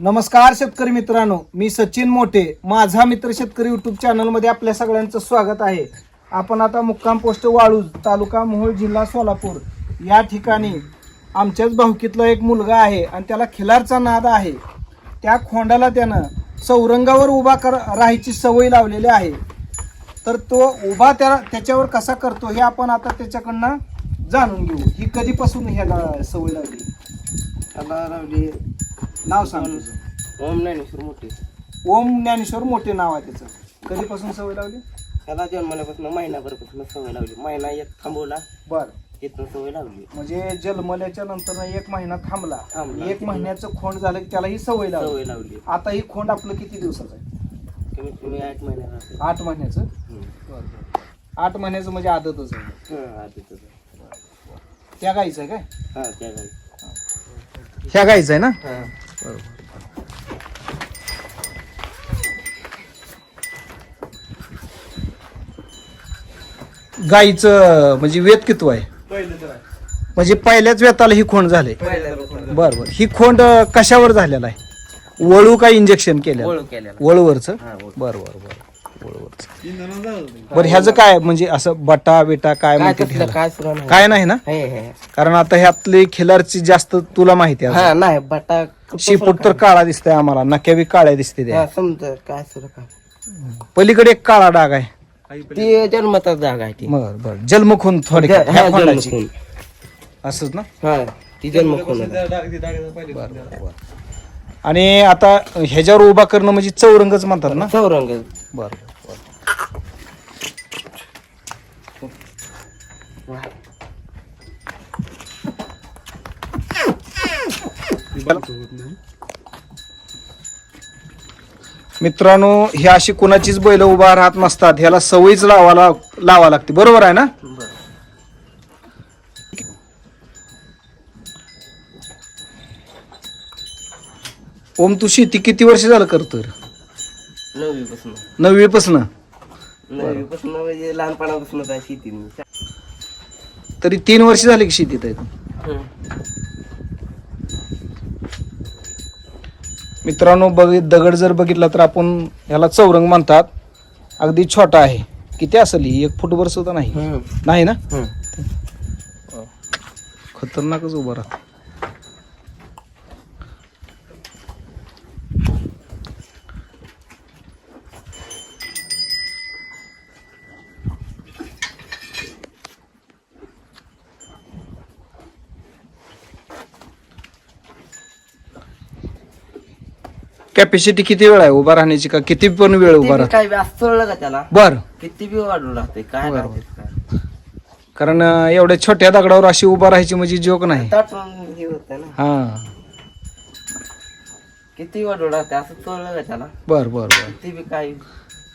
नमस्कार शेतकरी मित्रांनो मी सचिन मोठे माझा मित्र शेतकरी युट्यूब चॅनलमध्ये आपल्या सगळ्यांचं स्वागत आहे. आपण आता मुक्काम पोस्ट वाळूज तालुका मोहोळ जिल्हा सोलापूर या ठिकाणी आमच्याच भाऊकीतला एक मुलगा आहे आणि त्याला खिलारचा नाद आहे. त्या खोंडाला त्यानं चौरंगावर उभा कर राहायची सवय लावलेली आहे. तर तो उभा त्या त्याच्यावर कसा करतो हे आपण आता त्याच्याकडनं जाणून घेऊ. ही कधीपासून ह्याला सवय लावली त्याला लावली नाव सांग तुझं. ओम ज्ञानेश्वर मोठे. ओम ज्ञानेश्वर मोठे नाव आहे त्याचं. कधीपासून सवय लावली? त्याला जन्मल्यापासून महिनाभरपासून सवय लावली. महिना एक थांबवला. बर. तिथून सवय लावली. म्हणजे जन्मल्याच्या नंतर एक महिना थांबला. थांबला. एक महिन्याचं खोंड झालं की त्याला ही सवय लावली. सवय लावली. आता ही खोंड आपलं किती दिवसाचं आहे? कमीत कमी आठ महिन्यात राहते. आठ महिन्याचं? आठ महिन्याचं म्हणजे आदतच आहे. त्या गाईचं आहे काय? हा त्या ह्या गाईचं आहे ना? हा गाईचं म्हणजे वेत किती आहे? म्हणजे पहिल्याच वेताला ही खोंड झाले बर बर ही खोंड अं, कशावर झालेला आहे? वळू का इंजेक्शन केलं ओळख केलेला. वळूवरच? हा बर बर बर बर ह्याचं काय म्हणजे असं बटा बिटा काय काय म्हणते तसलं काय नाही. काय नाही ना? हे हे. कारण आता ह्यातली खिलारची जास्त तुला माहिती आहे हा नाही बटा शिपूट तर काळा दिसतोय आम्हाला नक्या बी काळ्या दिसते त्या. हा समजा काय काय पलीकडे एक काळा डाग आहे. ती जन्मता जागा आहे ती. बर बर. जन्मखून थोडी हा, जन्मखून. असंच ना? हा ती जन्मखून बर बर आणि आता ह्याच्यावर उभा करणं म्हणजे चौरंगच म्हणतात ना? चौरंग बर. मित्रांनो ही अशी कुणाचीच बैल उभा राहत नसतात. ह्याला सवयीच लावाला लावा लागते. बरोबर आहे ना? ओम तू शेती किती वर्ष झालं करतो नववी पासून नववी पासन नववी पासून म्हणजे लहानपणापासूनच आहे शेती. तरी तीन वर्ष झाली की शेतीत आहे तू हम्म. मित्रांनो बघ दगड जर बघितला तर आपण ह्याला चौरंग म्हणतात. अगदी छोटा आहे. किती असेल ही? एक फुटभर सुद्धा नाही. नाही ना. खतरनाकच उभं राहत. कॅपॅसिटी किती वेळ आहे उभा राहण्याची? का किती पण वेळ उभा राहत काय असं का त्याला? बर. किती बी वाढून राहते काय कारण अं, एवढ्या छोट्या दगडावर अशी उभा राहायची म्हणजे जोक नाही. ताटून हे होतं ना. हा. किती वाढून राहते असं चढलं का त्याला? बर बर बर. किती बी काय.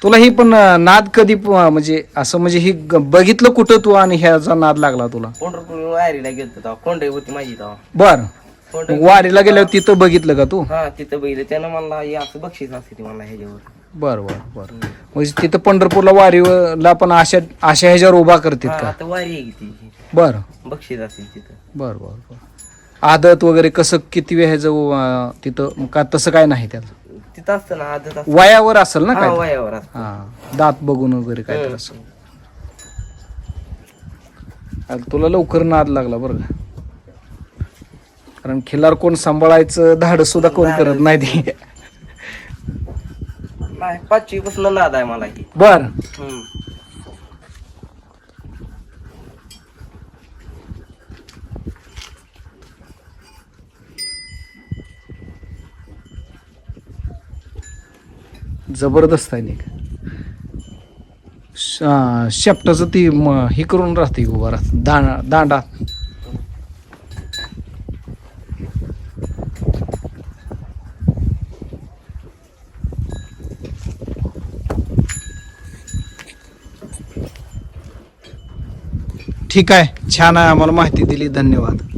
तुला ही पण अं, नाद कधी प- म्हणजे असं म्हणजे ही ग- बघितलं कुठं तू आणि ह्याचा नाद लागला तुला? पंढरपूर वारीला गेलतो तेव्हा कोंडे होती माझी तेव्हा. बर. मग वारीला गेल्यावर तिथं बघितलं का तू? हा तिथं बघितलं. त्यानं मला हे असं बक्षीस असते मला ह्याच्यावर. बर बर बर. म्हणजे तिथं पंढरपूरला वारीला पण अशा अशा ह्याच्यावर उभा करतात हा, का? आता वारी आहे की ती. बर. बक्षीस असते तिथं. बर बर बर. आदत वगैरे कसं किती वेळ ह्याचं अं, तिथं का तसं काय नाही त्याचं तिथं असतं ना आदत असतं. वयावर असेल ना हा काय वयावर असतं. हा दात बघून वगैरे काय तर असं. तुला लवकर नाद लागला बरं का? कारण खिल्लार कोण सांभाळायचं धाड सुद्धा कोण करत नाही ते. नाही पाचवी पासून नाद आहे मला की. बर. हम्म. जबरदस्त आहे नाही शेपटाचं ती म- हे करून राहते उभा राहत. दांडा दांडा. ठीक आहे. छान आहे आम्हाला माहिती दिली. धन्यवाद.